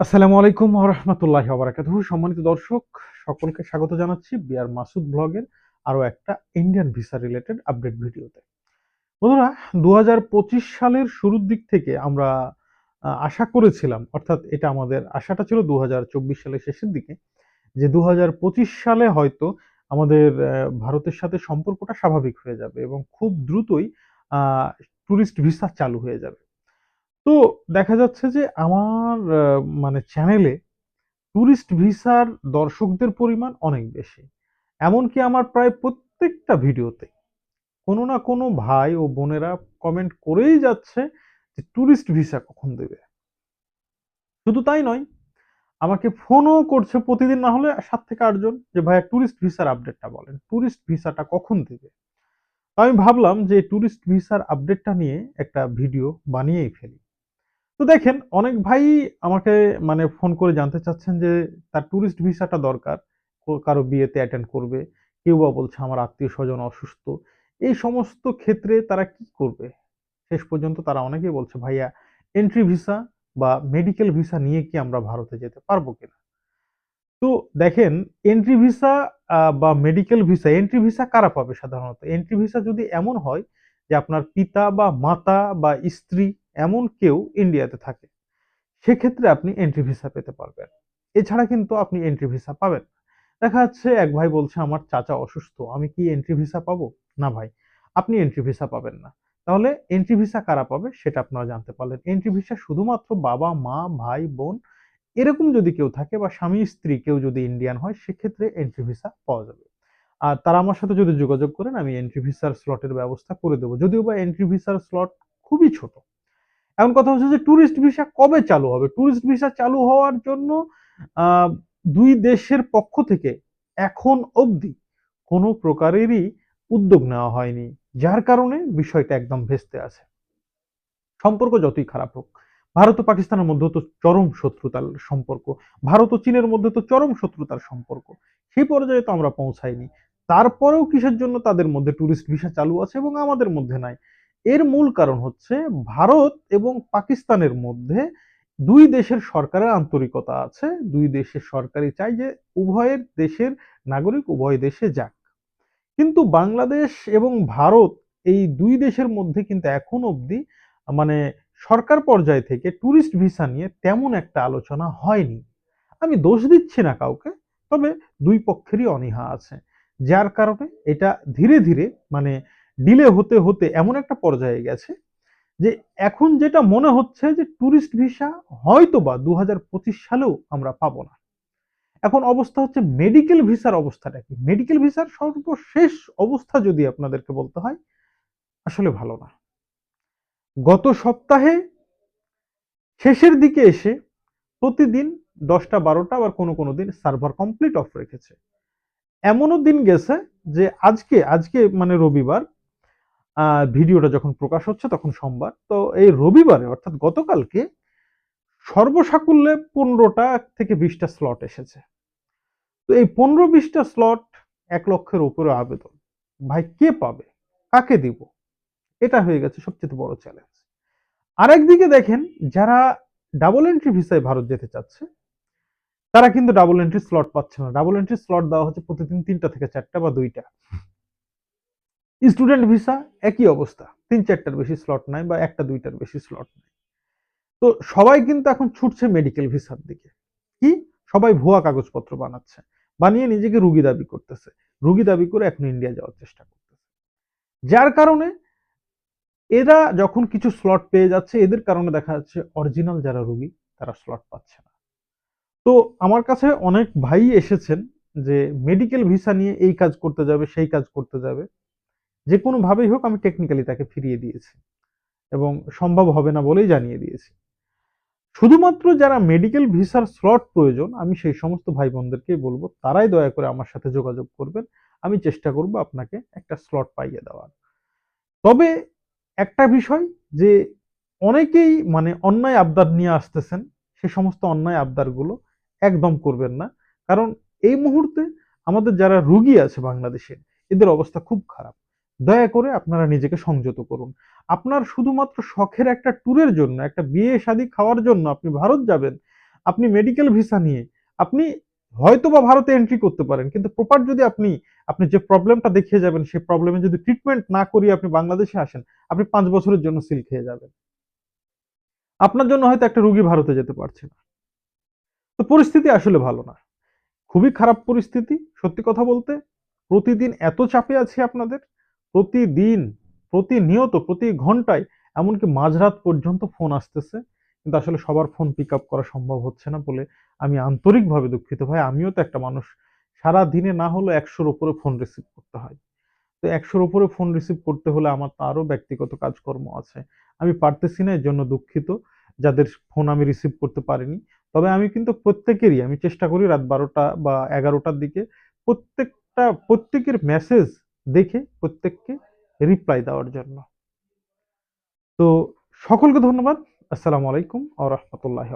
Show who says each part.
Speaker 1: আসসালামু আলাইকুম রহমতুল্লাহ বারাকাতুহ। সম্মানিত দর্শক, সকলকে স্বাগত জানাচ্ছি বিআর মাসুদ ব্লগের আরও একটা ইন্ডিয়ান ভিসা রিলেটেড আপডেট ভিডিওতে। বন্ধুরা দু হাজার পঁচিশ সালের শুরুর দিক থেকে আমরা আশা করেছিলাম, অর্থাৎ এটা আমাদের আশাটা ছিল দু হাজার চব্বিশ সালের শেষের দিকে, যে দু হাজার পঁচিশ সালে হয়তো আমাদের ভারতের সাথে সম্পর্কটা স্বাভাবিক হয়ে যাবে এবং খুব দ্রুতই ট্যুরিস্ট ভিসা চালু হয়ে যাবে। তো দেখা যাচ্ছে যে আমার মানে চ্যানেলে ট্যুরিস্ট ভিসার দর্শকদের পরিমাণ অনেক বেশি। এমনকি আমার প্রায় প্রত্যেকটা ভিডিওতে কোনো না কোনো ভাই ও বোনেরা কমেন্ট করেই যাচ্ছে যে ট্যুরিস্ট ভিসা কখন দেবে। শুধু তাই নয়, আমাকে ফোনও করছে প্রতিদিন না হলে সাত থেকে আটজন যে, ভাইয়া ট্যুরিস্ট ভিসার আপডেটটা বলেন ট্যুরিস্ট ভিসাটা কখন দেবে? আমি ভাবলাম যে ট্যুরিস্ট ভিসার আপডেটটা নিয়ে একটা ভিডিও বানিয়েই ফেলি। তো দেখেন, অনেক ভাই আমাকে মানে ফোন করে জানতে চাচ্ছেন যে, তার ট্যুরিস্ট ভিসাটা দরকার কারও বিয়েতে অ্যাটেন্ড করবে, কেউ বা বলছে আমার আত্মীয় স্বজন অসুস্থ। এই সমস্ত ক্ষেত্রে তারা কি করবে? শেষ পর্যন্ত তারা অনেকেই বলছে, ভাইয়া এন্ট্রি ভিসা বা মেডিকেল ভিসা নিয়ে কি আমরা ভারতে যেতে পারব কিনা? তো দেখেন এন্ট্রি ভিসা বা মেডিকেল ভিসা এন্ট্রি ভিসা কারা পাবে সাধারণত? এন্ট্রি ভিসা যদি এমন হয় যে আপনার পিতা বা মাতা বা স্ত্রী এমন কেউ ইন্ডিয়াতে থাকে, সেক্ষেত্রে আপনি এন্ট্রি ভিসা পেতে পারবেন। এছাড়া কিন্তু আপনি এন্ট্রি ভিসা পাবেন। দেখা যাচ্ছে এক ভাই বলছে, আমার চাচা অসুস্থ, আমি কি এন্ট্রি ভিসা পাবো? না ভাই, আপনি এন্ট্রি ভিসা পাবেন না। তাহলে এন্ট্রি ভিসা কারা পাবে সেটা আপনারা জানতে পারলেন। এন্ট্রি ভিসা শুধুমাত্র বাবা, মা, ভাই, বোন, এরকম যদি কেউ থাকে বা স্বামী, স্ত্রী কেউ যদি ইন্ডিয়ান হয়, সেক্ষেত্রে এন্ট্রি ভিসা পাওয়া যাবে। আর তারা আমার সাথে যদি যোগাযোগ করেন, আমি এন্ট্রি ভিসার স্লটের ব্যবস্থা করে দেবো। যদিও বা এন্ট্রি ভিসার স্লট খুবই ছোট এখন কথা হচ্ছে যে ট্যুরিস্ট ভিসা কবে চালু হবে? ট্যুরিস্ট ভিসা চালু হওয়ার জন্য দুই দেশের পক্ষ থেকে এখন অবধি কোনো প্রকারেরই উদ্যোগ নেওয়া হয়নি, যার কারণে বিষয়টা একদম ভেস্তে আছে। সম্পর্ক যতই খারাপ হোক, ভারত ও পাকিস্তানের মধ্যে তো চরম শত্রুতার সম্পর্ক, ভারত ও চীনের মধ্যে তো চরম শত্রুতার সম্পর্ক সেই পর্যায়ে তো আমরা পৌঁছাইনি। তারপরেও কিসের জন্য তাদের মধ্যে ট্যুরিস্ট ভিসা চালু আছে এবং আমাদের মধ্যে নাই? এর মূল কারণ হচ্ছে ভারত এবং পাকিস্তানের মধ্যে দুই দেশের সরকারের আন্তরিকতা আছে। দুই দেশের সরকারই চাই যে উভয়ের দেশের নাগরিক উভয় দেশে যাক। কিন্তু বাংলাদেশ এবং ভারত এই দুই দেশের মধ্যে কিন্তু এখন অবধি মানে সরকার পর্যায় থেকে ট্যুরিস্ট ভিসা নিয়ে তেমন একটা আলোচনা হয়নি। আমি দোষ দিচ্ছি না কাউকে, তবে দুই পক্ষেরই অনীহা আছে। যার কারণে এটা ধীরে ধীরে মানে ডিলে হতে হতে এমন একটা পর্যায়ে গেছে যে এখন যেটা মনে হচ্ছে যে ট্যুরিস্ট ভিসা হয়তো বা দু হাজার পঁচিশ সালেও আমরা পাবো না। এখন অবস্থা হচ্ছে মেডিকেল ভিসার অবস্থাটা কি? মেডিকেল ভিসার সর্বশেষ অবস্থা যদি আপনাদেরকে বলতে হয়, আসলে ভালো না। গত সপ্তাহে শেষের দিকে এসে প্রতিদিন দশটা, বারোটা আবার কোনো কোনো দিন সার্ভার কমপ্লিট অফ রেখেছে। এমনও দিন গেছে যে আজকে আজকে মানে রবিবার ভিডিওটা যখন প্রকাশ হচ্ছে তখন সোমবার। তো এই রবিবারে, অর্থাৎ গতকালকে, সর্বসাকুল্যে পনেরোটা থেকে বিশটা স্লট এসেছে। তো এই পনেরো বিশটা স্লট এক লক্ষের উপরে আবেদন। ভাই, কে পাবে? কাকে দিব? এটা হয়ে গেছে সবচেয়ে বড় চ্যালেঞ্জ আরেকদিকে দেখেন, যারা ডাবল এন্ট্রি ভিসায় ভারত যেতে চাচ্ছে, তারা কিন্তু ডাবল এন্ট্রি স্লট পাচ্ছে না। ডাবল এন্ট্রি স্লট দেওয়া হচ্ছে প্রতিদিন তিনটা থেকে চারটা বা দুইটা। স্টুডেন্ট ভিসা একই অবস্থা। তিন চারটার বেশি স্লট নাই বা একটা দুইটার বেশি স্লট নাই। তো সবাই কিন্তু এখন ছুটছে মেডিকেল ভিসার দিকে। কি? সবাই ভুয়া কাগজপত্র বানাচ্ছে। বানিয়ে নিজেকে রুগী দাবি করতেছে। রুগী দাবি করে এখন ইন্ডিয়া যাওয়ার চেষ্টা করতেছে। যার কারণে এরা যখন কিছু স্লট পেয়ে যাচ্ছে, এদের কারণে দেখা যাচ্ছে অরিজিনাল যারা রুগী, তারা স্লট পাচ্ছে না। তো আমার কাছে অনেক ভাই এসেছেন যে মেডিকেল ভিসা নিয়ে এই কাজ করতে যাবে, সেই কাজ করতে যাবে। যে কোনো ভাবেই হোক আমি টেকনিক্যালি তাকে ফিরিয়ে দিয়েছি এবং সম্ভব হবে না বলেই জানিয়ে দিয়েছি। শুধুমাত্র যারা মেডিকেল ভিসার স্লট প্রয়োজন, আমি সেই সমস্ত ভাই বোনদেরকে বলব, তারাই দয়া করে আমার সাথে যোগাযোগ করবেন। আমি চেষ্টা করব আপনাকে একটা স্লট পাইয়ে দেওয়ার। তবে একটা বিষয় যে অনেকেই মানে অন্যায় আবদার নিয়ে আসতেছেন, সে সমস্ত অন্যায় আবদারগুলো একদম করবেন না। কারণ এই মুহূর্তে আমাদের যারা রুগী আছে বাংলাদেশের এদের অবস্থা খুব খারাপ। দয়া করে আপনারা নিজেকে সংযত করুন। আপনার শুধুমাত্র শখের একটা ট্যুরের জন্য, একটা বিয়ে, শাদী খাওয়ার জন্য আপনি ভারত যাবেন, আপনি মেডিকেল ভিসা নিয়ে আপনি হয়তো বা ভারতে এন্ট্রি করতে পারেন, কিন্তু প্রপার যদি আপনি আপনি যে প্রবলেমটা দেখিয়ে যাবেন সেই প্রবলেমে যদি ট্রিটমেন্ট না করিয়ে আপনি বাংলাদেশে আসেন, আপনি পাঁচ বছরের জন্য সিল খেয়ে যাবেন। আপনার জন্য হয়তো একটা রুগী ভারতে যেতে পারছে না। তো পরিস্থিতি আসলে ভালো না। খুবই খারাপ পরিস্থিতি, সত্যি কথা বলতে। প্রতিদিন এত চাপে আছে আপনাদের প্রতিদিন, প্রতিনিয়ত, প্রতি ঘন্টায় এমনকি মাঝরাত পর্যন্ত ফোন আসতেছে। কিন্তু আসলে সবার ফোন পিক আপ করা সম্ভব হচ্ছে না বলে আমি আন্তরিকভাবে দুঃখিত ভাই। আমিও তো একটা মানুষ। সারা দিনে না হলেও একশোর উপরে ফোন রিসিভ করতে হয়। তো একশোর উপরে ফোন রিসিভ করতে হলে আমার তো আরও ব্যক্তিগত কাজকর্ম আছে। আমি পারতেছি না এর জন্য দুঃখিত। যাদের ফোন আমি রিসিভ করতে পারিনি। তবে আমি কিন্তু প্রত্যেকেরই, আমি চেষ্টা করি রাত বারোটা বা এগারোটার দিকে প্রত্যেকটা, প্রত্যেকের মেসেজ দেখে প্রত্যেককে রিপ্লাই দেওয়ার জন্য। তো সকলকে ধন্যবাদ। আসসালামু আলাইকুম আ রহমতুল্লাহ